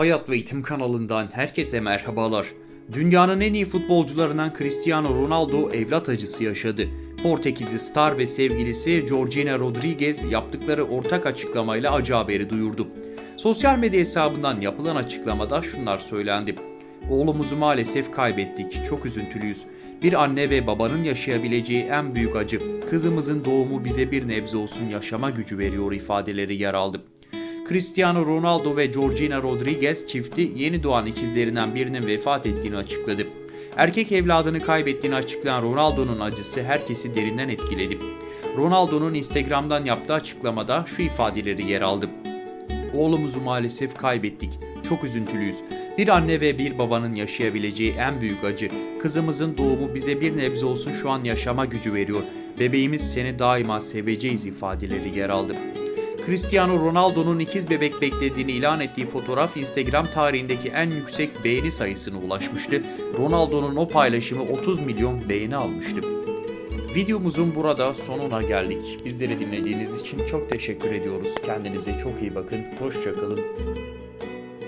Hayat ve Eğitim kanalından herkese merhabalar. Dünyanın en iyi futbolcularından Cristiano Ronaldo evlat acısı yaşadı. Portekizli star ve sevgilisi Georgina Rodriguez yaptıkları ortak açıklamayla acı haberi duyurdu. Sosyal medya hesabından yapılan açıklamada şunlar söylendi. Oğlumuzu maalesef kaybettik. Çok üzüntülüyüz. Bir anne ve babanın yaşayabileceği en büyük acı. Kızımızın doğumu bize bir nebze olsun yaşama gücü veriyor ifadeleri yer aldı. Cristiano Ronaldo ve Georgina Rodriguez çifti yeni doğan ikizlerinden birinin vefat ettiğini açıkladı. Erkek evladını kaybettiğini açıklayan Ronaldo'nun acısı herkesi derinden etkiledi. Ronaldo'nun Instagram'dan yaptığı açıklamada şu ifadeleri yer aldı. Oğlumuzu maalesef kaybettik. Çok üzüntülüyüz. Bir anne ve bir babanın yaşayabileceği en büyük acı. Kızımızın doğumu bize bir nebze olsun şu an yaşama gücü veriyor. Bebeğimiz seni daima seveceğiz ifadeleri yer aldı. Cristiano Ronaldo'nun ikiz bebek beklediğini ilan ettiği fotoğraf Instagram tarihindeki en yüksek beğeni sayısına ulaşmıştı. Ronaldo'nun o paylaşımı 30 milyon beğeni almıştı. Videomuzun burada sonuna geldik. Bizleri dinlediğiniz için çok teşekkür ediyoruz. Kendinize çok iyi bakın. Hoşçakalın.